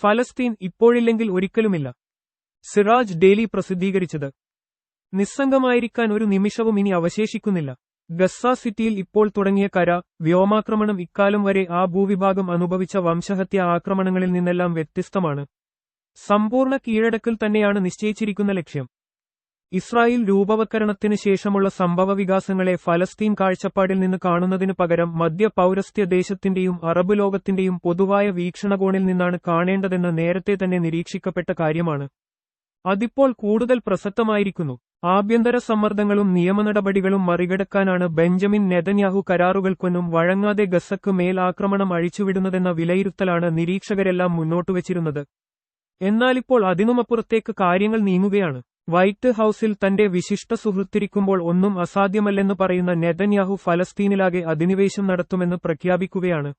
ഫലസ്തീൻ ഇപ്പോഴില്ലെങ്കിൽ ഒരിക്കലുമില്ല. സിറാജ് ഡെയിലി പ്രസിദ്ധീകരിച്ചത്. നിസ്സംഗമായിരിക്കാൻ ഒരു നിമിഷവും ഇനി അവശേഷിക്കുന്നില്ല. ഗസ്സ സിറ്റിയിൽ ഇപ്പോൾ തുടങ്ങിയ കര വ്യോമാക്രമണം ഇക്കാലം വരെ ആ ഭൂവിഭാഗം അനുഭവിച്ച വംശഹത്യ ആക്രമണങ്ങളിൽ നിന്നെല്ലാം വ്യത്യസ്തമാണ്. സമ്പൂർണ കീഴടക്കൽ തന്നെയാണ് നിശ്ചയിച്ചിരിക്കുന്ന ലക്ഷ്യം. ഇസ്രായേൽ രൂപവത്കരണത്തിന് ശേഷമുള്ള സംഭവ വികാസങ്ങളെ ഫലസ്തീൻ കാഴ്ചപ്പാടിൽ നിന്ന് കാണുന്നതിനു പകരം മധ്യ പൌരസ്ത്യ ദേശത്തിന്റെയും അറബ് ലോകത്തിന്റെയും പൊതുവായ വീക്ഷണകോണിൽ നിന്നാണ് കാണേണ്ടതെന്ന് നേരത്തെ തന്നെ നിരീക്ഷിക്കപ്പെട്ട കാര്യമാണ്. അതിപ്പോൾ കൂടുതൽ പ്രസക്തമായിരിക്കുന്നു. ആഭ്യന്തര സമ്മർദ്ദങ്ങളും നിയമനടപടികളും മറികടക്കാനാണ് ബെഞ്ചമിൻ നെതന്യാഹു കരാറുകൾക്കൊന്നും വഴങ്ങാതെ ഗസക്ക് മേൽ ആക്രമണം അഴിച്ചുവിടുന്നതെന്ന വിലയിരുത്തലാണ് നിരീക്ഷകരെല്ലാം മുന്നോട്ടുവച്ചിരുന്നത്. എന്നാലിപ്പോൾ അതിനുമപ്പുറത്തേക്ക് കാര്യങ്ങൾ നീങ്ങുകയാണ്. വൈറ്റ് ഹൌസിൽ തന്റെ വിശിഷ്ട സുഹൃത്തിരിക്കുമ്പോൾ ഒന്നും അസാധ്യമല്ലെന്ന് പറയുന്ന നെതന്യാഹു ഫലസ്തീനിലാകെ അധിനിവേശം നടത്തുമെന്ന് പ്രഖ്യാപിക്കുകയാണ്.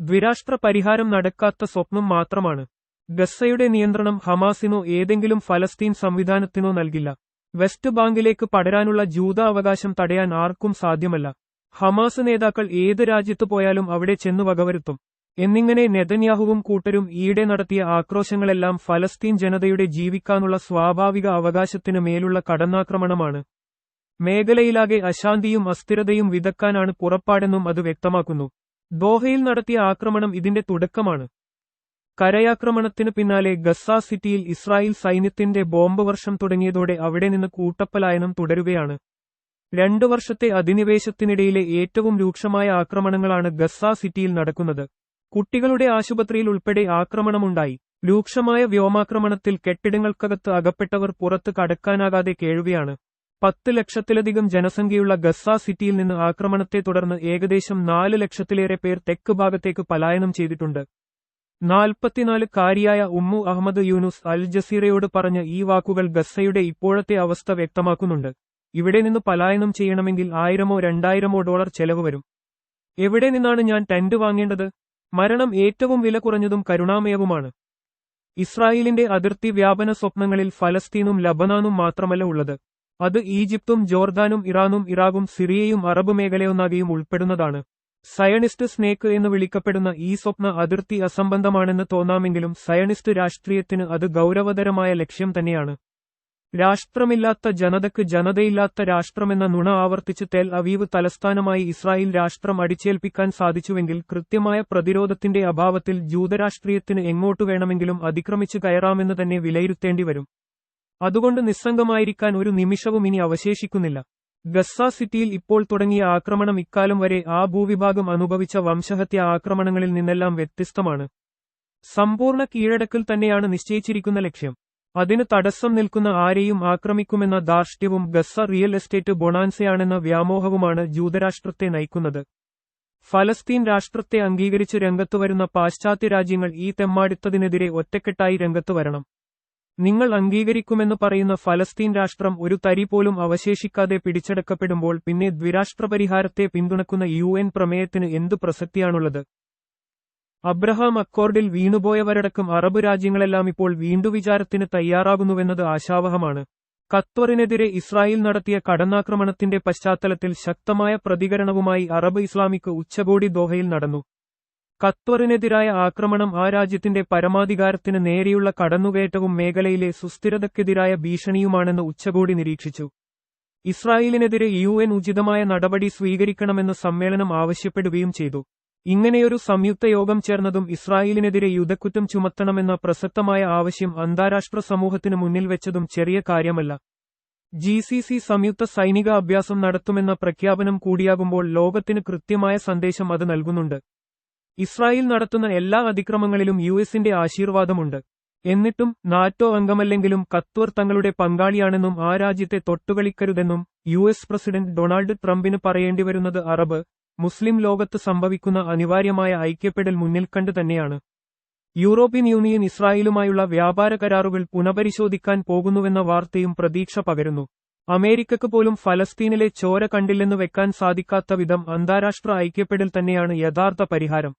ദ്വിരാഷ്ട്ര പരിഹാരം നടക്കാത്ത സ്വപ്നം മാത്രമാണ്. ഗസ്സയുടെ നിയന്ത്രണം ഹമാസിനോ ഏതെങ്കിലും ഫലസ്തീൻ സംവിധാനത്തിനോ നൽകില്ല. വെസ്റ്റ് ബാങ്കിലേക്ക് പടരാനുള്ള ജൂത അവകാശം തടയാൻ ആർക്കും സാധ്യമല്ല. ഹമാസ് നേതാക്കൾ ഏത് രാജ്യത്ത് പോയാലും അവിടെ ചെന്നു വകവരുത്തും. എന്നിങ്ങനെ നെതന്യാഹുവും കൂട്ടരും ഈയിടെ നടത്തിയ ആക്രോശങ്ങളെല്ലാം ഫലസ്തീൻ ജനതയുടെ ജീവിക്കാനുള്ള സ്വാഭാവിക അവകാശത്തിന് മേലുള്ള കടന്നാക്രമണമാണ്. മേഖലയിലാകെ അശാന്തിയും അസ്ഥിരതയും വിതക്കാനാണ് പുറപ്പാടെന്നും അത് വ്യക്തമാക്കുന്നു. ദോഹയിൽ നടത്തിയ ആക്രമണം ഇതിന്റെ തുടക്കമാണ്. കരയാക്രമണത്തിനു പിന്നാലെ ഗസ സിറ്റിയിൽ ഇസ്രായേൽ സൈന്യത്തിന്റെ ബോംബ് വർഷം തുടങ്ങിയതോടെ അവിടെ നിന്ന് കൂട്ടപ്പലായനം തുടരുകയാണ്. രണ്ടു വർഷത്തെ അധിനിവേശത്തിനിടയിലെ ഏറ്റവും രൂക്ഷമായ ആക്രമണങ്ങളാണ് ഗസ സിറ്റിയിൽ നടക്കുന്നത്. കുട്ടികളുടെ ആശുപത്രിയിൽ ഉൾപ്പെടെ ആക്രമണമുണ്ടായി. രൂക്ഷമായ വ്യോമാക്രമണത്തിൽ കെട്ടിടങ്ങൾക്കകത്ത് അകപ്പെട്ടവർ പുറത്ത് കടക്കാനാകാതെ കേഴുകയാണ്. പത്ത് ലക്ഷത്തിലധികം ജനസംഖ്യയുള്ള ഗസ്സ സിറ്റിയിൽ നിന്ന് ആക്രമണത്തെ തുടർന്ന് ഏകദേശം നാല് ലക്ഷത്തിലേറെ പേർ തെക്ക് ഭാഗത്തേക്ക് പലായനം ചെയ്തിട്ടുണ്ട്. നാൽപ്പത്തിനാല് കാരിയായ ഉമ്മു അഹമ്മദ് യൂനുസ് അൽ ജസീറയോട് പറഞ്ഞ ഈ വാക്കുകൾ ഗസ്സയുടെ ഇപ്പോഴത്തെ അവസ്ഥ വ്യക്തമാക്കുന്നുണ്ട്. ഇവിടെ നിന്ന് പലായനം ചെയ്യണമെങ്കിൽ ആയിരമോ രണ്ടായിരമോ ഡോളർ ചെലവ് വരും. എവിടെ നിന്നാണ് ഞാൻ ടെന്റ് വാങ്ങേണ്ടത്? മരണം ഏറ്റവും വില കുറഞ്ഞതും കരുണാമയവുമാണ്. ഇസ്രായേലിന്റെ അതിർത്തി വ്യാപന സ്വപ്നങ്ങളിൽ ഫലസ്തീനും ലബനാനും മാത്രമല്ല ഉള്ളത്. അത് ഈജിപ്തും ജോർദാനും ഇറാനും ഇറാഖും സിറിയയും അറബ് മേഖലയൊന്നാകെയും ഉൾപ്പെടുന്നതാണ്. സയണിസ്റ്റ് സ്നേക്ക് എന്ന് വിളിക്കപ്പെടുന്ന ഈ സ്വപ്ന അതിർത്തി അസംബന്ധമാണെന്ന് തോന്നാമെങ്കിലും സയണിസ്റ്റ് രാഷ്ട്രീയത്തിന് അത് ഗൗരവതരമായ ലക്ഷ്യം തന്നെയാണ്. രാഷ്ട്രമില്ലാത്ത ജനതയ്ക്ക് ജനതയില്ലാത്ത രാഷ്ട്രമെന്ന നുണ ആവർത്തിച്ച് തെൽ അവീവ് തലസ്ഥാനമായി ഇസ്രായേൽ രാഷ്ട്രം അടിച്ചേൽപ്പിക്കാൻ സാധിച്ചുവെങ്കിൽ കൃത്യമായ പ്രതിരോധത്തിന്റെ അഭാവത്തിൽ ജൂതരാഷ്ട്രീയത്തിന് എങ്ങോട്ടു വേണമെങ്കിലും അതിക്രമിച്ചു കയറാമെന്ന് തന്നെ വിലയിരുത്തേണ്ടി വരും. അതുകൊണ്ട് നിസ്സംഗമായിരിക്കാൻ ഒരു നിമിഷവും ഇനി അവശേഷിക്കുന്നില്ല. ഗസ്സ സിറ്റിയിൽ ഇപ്പോൾ തുടങ്ങിയ ആക്രമണം ഇക്കാലം വരെ ആ ഭൂവിഭാഗം അനുഭവിച്ച വംശഹത്യ ആക്രമണങ്ങളിൽ നിന്നെല്ലാം വ്യത്യസ്തമാണ്. സമ്പൂർണ കീഴടക്കൽ തന്നെയാണ് നിശ്ചയിച്ചിരിക്കുന്ന ലക്ഷ്യം. അതിന് തടസ്സം നിൽക്കുന്ന ആരെയും ആക്രമിക്കുമെന്ന ധാർഷ്ട്യവും ഗസ്സ റിയൽ എസ്റ്റേറ്റ് ബൊണാൻസയാണെന്ന വ്യാമോഹവുമാണ് ജൂതരാഷ്ട്രത്തെ നയിക്കുന്നത്. ഫലസ്തീൻ രാഷ്ട്രത്തെ അംഗീകരിച്ച് രംഗത്തു വരുന്ന പാശ്ചാത്യ രാജ്യങ്ങൾ ഈ തെമ്മാടിത്തതിനെതിരെ ഒറ്റക്കെട്ടായി രംഗത്തു വരണം. നിങ്ങൾ അംഗീകരിക്കുമെന്ന് പറയുന്ന ഫലസ്തീൻ രാഷ്ട്രം ഒരു തരി പോലും അവശേഷിക്കാതെ പിടിച്ചെടുക്കപ്പെടുമ്പോൾ പിന്നെ ദ്വിരാഷ്ട്ര പരിഹാരത്തെ പിന്തുണക്കുന്ന യു എൻ പ്രമേയത്തിന് എന്തു പ്രസക്തിയാണുള്ളത്? അബ്രഹാം അക്കോർഡിൽ വീണുപോയവരടക്കം അറബ് രാജ്യങ്ങളെല്ലാം ഇപ്പോൾ വീണ്ടുവിചാരത്തിന് തയ്യാറാകുന്നുവെന്നത് ആശാവഹമാണ്. ഖത്വറിനെതിരെ ഇസ്രായേൽ നടത്തിയ കടന്നാക്രമണത്തിന്റെ പശ്ചാത്തലത്തിൽ ശക്തമായ പ്രതികരണവുമായി അറബ് ഇസ്ലാമിക് ഉച്ചകോടി ദോഹയിൽ നടന്നു. ഖത്വറിനെതിരായ ആക്രമണം ആ രാജ്യത്തിന്റെ പരമാധികാരത്തിന് നേരെയുള്ള കടന്നുകയറ്റവും മേഖലയിലെ സുസ്ഥിരതയ്ക്കെതിരായ ഭീഷണിയുമാണെന്ന് ഉച്ചകോടി നിരീക്ഷിച്ചു. ഇസ്രായേലിനെതിരെ യു ഉചിതമായ നടപടി സ്വീകരിക്കണമെന്ന് സമ്മേളനം ആവശ്യപ്പെടുകയും ചെയ്തു. ഇങ്ങനെയൊരു സംയുക്ത യോഗം ചേർന്നതും ഇസ്രായേലിനെതിരെ യുദ്ധക്കുറ്റം ചുമത്തണമെന്ന പ്രസക്തമായ ആവശ്യം അന്താരാഷ്ട്ര സമൂഹത്തിനു മുന്നിൽ വെച്ചതും ചെറിയ കാര്യമല്ല. ജി സി സി സംയുക്ത സൈനിക അഭ്യാസം നടത്തുമെന്ന പ്രഖ്യാപനം കൂടിയാകുമ്പോൾ ലോകത്തിന് കൃത്യമായ സന്ദേശം അത് നൽകുന്നുണ്ട്. ഇസ്രായേൽ നടത്തുന്ന എല്ലാ അതിക്രമങ്ങളിലും യു എസിന്റെ ആശീർവാദമുണ്ട്. എന്നിട്ടും നാറ്റോ അംഗമല്ലെങ്കിലും ഖത്വർ തങ്ങളുടെ പങ്കാളിയാണെന്നും ആ രാജ്യത്തെ തൊട്ടുകളിക്കരുതെന്നും യു എസ് പ്രസിഡന്റ് ഡൊണാൾഡ് ട്രംപിന് പറയേണ്ടിവരുന്നത് അറബ് മുസ്ലിം ലോകത്ത് സംഭവിക്കുന്ന അനിവാര്യമായ ഐക്യപ്പെടൽ മുന്നിൽ കണ്ടു തന്നെയാണ്. യൂറോപ്യൻ യൂണിയൻ ഇസ്രായേലുമായുള്ള വ്യാപാര കരാറുകൾ പുനഃപരിശോധിക്കാൻ പോകുന്നുവെന്ന വാർത്തയും പ്രതീക്ഷ പകരുന്നു. അമേരിക്കക്ക് പോലും ഫലസ്തീനിലെ ചോര കണ്ടില്ലെന്ന് വെക്കാൻ സാധിക്കാത്ത വിധം അന്താരാഷ്ട്ര ഐക്യപ്പെടൽ തന്നെയാണ് യഥാർത്ഥ പരിഹാരം.